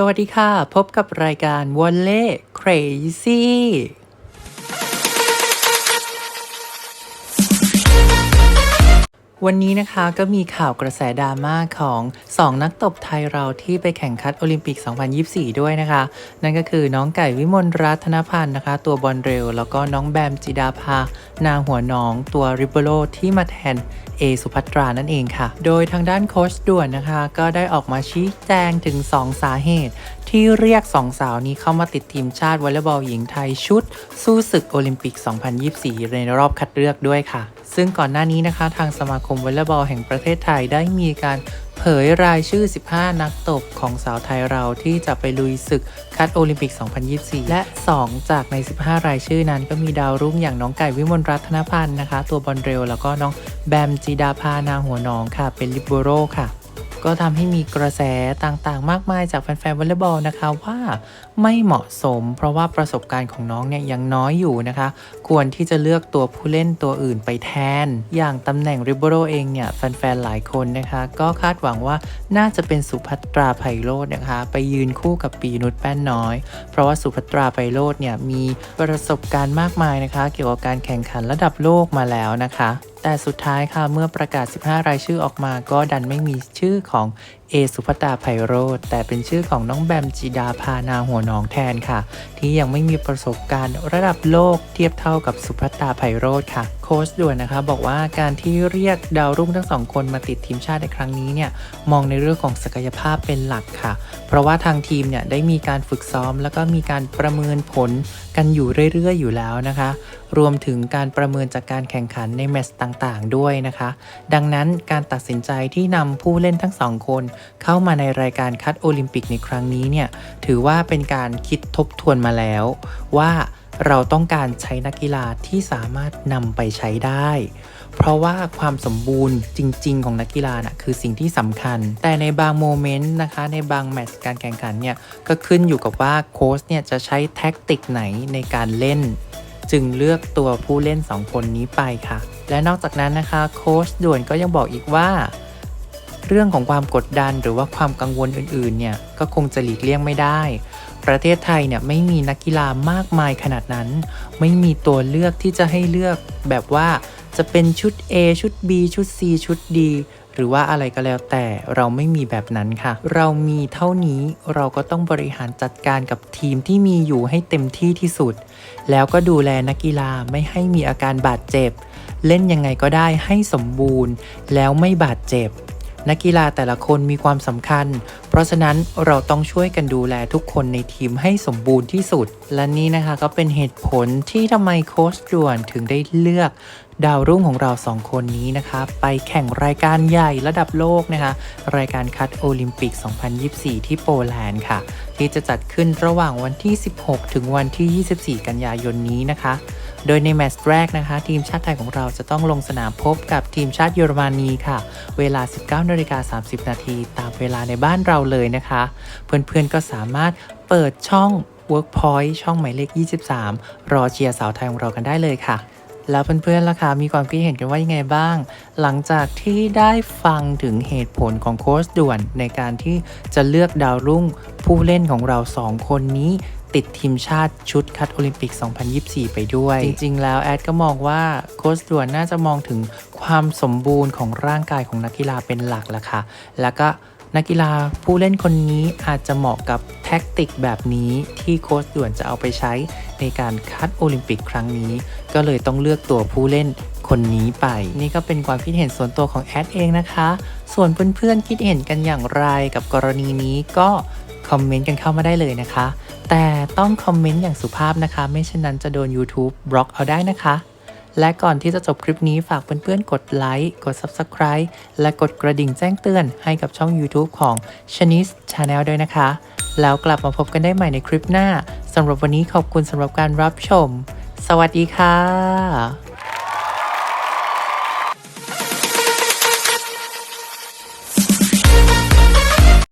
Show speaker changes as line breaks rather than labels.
สวัสดีค่ะ พบกับรายการวอลเล่ Crazy วันนี้นะคะก็มีข่าวกระแสดราม่าของ 2 นักตบไทยเราที่ไปแข่งคัดโอลิมปิก 2024 ด้วยนะคะ นั่นก็คือน้องไก่วิมลรัตนพันธ์นะคะ ตัวบอลเร็ว แล้วก็น้องแบมจิดาภา นางหัวน้อง ตัวริเบโรที่มาแทนเอสุภัตรานั่นเองค่ะ โดยทางด้านโค้ชด่วนนะคะ ก็ได้ออกมาชี้แจงถึง 2 สาเหตุ ที่เรียก 2 สาวนี้เข้ามาติดทีมชาติวอลเลย์บอลหญิงไทยชุด สู้ศึกโอลิมปิก 2024 ในรอบคัดเลือกด้วยค่ะ ซึ่งก่อนหน้านี้นะคะทางสมาคมวอลเลย์บอลแห่งประเทศไทยได้มีการเผยรายชื่อ 15 นักตบของสาวไทยเราที่จะไปลุยศึกคัดโอลิมปิก 2024 และ 2 จากใน 15 รายชื่อนั้น ก็มีดาวรุ่งอย่างน้องไก่วิมลรัตนพันธ์นะคะ ตัวบอลเร็ว แล้วก็น้องแบมจีดาพานาหัวน้องค่ะ เป็นลิเบโรค่ะ ก็ทำให้มีกระแสต่างๆ มากมายจากแฟนๆวอลเลย์บอลนะคะว่าไม่เหมาะสม เพราะว่าประสบการณ์ของน้องเนี่ยยังน้อยอยู่นะคะ ควรที่จะเลือกตัวผู้เล่นตัวอื่นไปแทน อย่างตำแหน่งริเบโรเองเนี่ยแฟนๆหลายคนนะคะ ก็คาดหวังว่าน่าจะเป็นสุภัตราไพโรจน์นะคะ ไปยืนคู่กับปีนุชแป้นน้อย เพราะว่าสุภัตราไพโรจน์เนี่ยมีประสบการณ์มากมายนะคะ เกี่ยวกับการแข่งขันระดับโลกมาแล้วนะคะ แต่สุดท้ายค่ะเมื่อประกาศ 15 รายชื่อออกมาก็ดันไม่มีชื่อของ เอสุภตาไพโรธแต่เป็นชื่อของน้องแบมจีดาพานาหัวน้องแทนค่ะ ที่ยังไม่มีประสบการณ์ระดับโลกเทียบเท่ากับสุภตาไพโรธค่ะ โค้ชด่วนนะคะบอกว่าการที่เรียกดาวรุ่งทั้งสองคนมาติดทีมชาติในครั้งนี้เนี่ยมองในเรื่องของศักยภาพเป็นหลักค่ะ เพราะว่าทางทีมเนี่ยได้มีการฝึกซ้อม แล้วก็มีการประเมินผลกันอยู่เรื่อยๆอยู่แล้วนะคะ รวมถึงการประเมินจากการแข่งขันในแมตช์ต่างๆ ด้วยนะคะ ดังนั้นการตัดสินใจที่นำผู้เล่นทั้งสองคนเข้ามาในรายการคัดโอลิมปิกในครั้งนี้เนี่ยถือว่าเป็นการคิดทบทวนมาแล้ว ว่าเราต้องการใช้นักกีฬาที่สามารถนำไปใช้ได้ เพราะว่าความสมบูรณ์จริง ๆ ของนักกีฬานะ่ะคือสิ่งที่สำคัญ แต่ในบางโมเมนต์นะคะ ในบางแมตช์การแข่งขันเนี่ยก็ขึ้นอยู่กับว่าโค้ชเนี่ยจะใช้แท็กติกไหนในการเล่น จึงเลือกตัวผู้เล่น 2 คนนี้ไปค่ะ และนอกจากนั้นนะคะโค้ชด่วนก็ยังบอกอีกว่า เรื่องของความกดดันหรือว่าความกังวลอื่นๆเนี่ยก็คงจะหลีกเลี่ยงไม่ได้ ประเทศไทยเนี่ยไม่มีนักกีฬามากมายขนาดนั้น ไม่มีตัวเลือกที่จะให้เลือกแบบว่าจะเป็นชุด A ชุด B ชุด C ชุด D หรือว่าอะไรก็แล้วแต่เราไม่มีแบบนั้นค่ะ เรามีเท่านี้เราก็ต้องบริหารจัดการกับทีมที่มีอยู่ให้เต็มที่ที่สุด แล้วก็ดูแลนักกีฬาไม่ให้มีอาการบาดเจ็บ เล่นยังไงก็ได้ให้สมบูรณ์ แล้วไม่บาดเจ็บ นักกีฬาแต่ละคนมีความสำคัญ เพราะฉะนั้นเราต้องช่วยกันดูแลทุกคนในทีมให้สมบูรณ์ที่สุด และนี่นะคะก็เป็นเหตุผลที่ทำไมโค้ชด่วนถึงได้เลือกดาวรุ่งของเราสองคนนี้นะคะไปแข่งรายการใหญ่ระดับโลกนะคะ รายการคัดโอลิมปิก 2024 ที่โปแลนด์ค่ะ ที่จะจัดขึ้นระหว่างวันที่ 16 ถึงวันที่ 24 กันยายนนี้นะคะ โดยในแมตช์แรกนะคะ ทีมชาติไทยของเราจะต้องลงสนามพบกับทีมชาติเยอรมนีค่ะ เวลา 19นาฬิกา30 นาทีตามเวลาในบ้านเราเลยนะคะ เพื่อนๆก็สามารถเปิดช่อง Workpoint ช่องหมายเลข 23 รอเชียร์สาวไทยของเรากันได้เลยค่ะแล้วเพื่อนๆล่ะคะมีความคิดเห็นกันว่ายังไงบ้าง หลังจากที่ได้ฟังถึงเหตุผลของโค้ชด่วนในการที่จะเลือกดาวรุ่งผู้เล่นของเราสองคนนี้ ติดทีมชาติชุดคัดโอลิมปิก 2024 ไปด้วย จริง ๆ แล้วแอดก็มองว่าโค้ชด่วนน่าจะมองถึงความสมบูรณ์ของร่างกายของนักกีฬาเป็นหลักละค่ะ แล้วก็นักกีฬาผู้เล่นคนนี้อาจจะเหมาะกับแท็กติกแบบนี้ที่โค้ชด่วนจะเอาไปใช้ในการคัดโอลิมปิกครั้งนี้ ก็เลยต้องเลือกตัวผู้เล่นคนนี้ไป นี่ก็เป็นความคิดเห็นส่วนตัวของแอดเองนะคะ ส่วนเพื่อนๆคิดเห็นกันอย่างไรกับกรณีนี้ก็คอมเมนต์กันเข้ามาได้เลยนะคะ แต่ต้องคอมเมนต์อย่างสุภาพนะคะ ไม่เช่นนั้นจะโดน YouTube บล็อกเอาได้นะคะ และก่อนที่จะจบคลิปนี้ฝากเพื่อนๆ กดไลค์ กด Subscribe และกดกระดิ่งแจ้งเตือนให้กับช่อง YouTube ของ Shanice Channel ด้วยนะคะ แล้วกลับมาพบกันได้ใหม่ในคลิปหน้าสำหรับวันนี้ขอบคุณสำหรับการรับชม สวัสดีค่ะ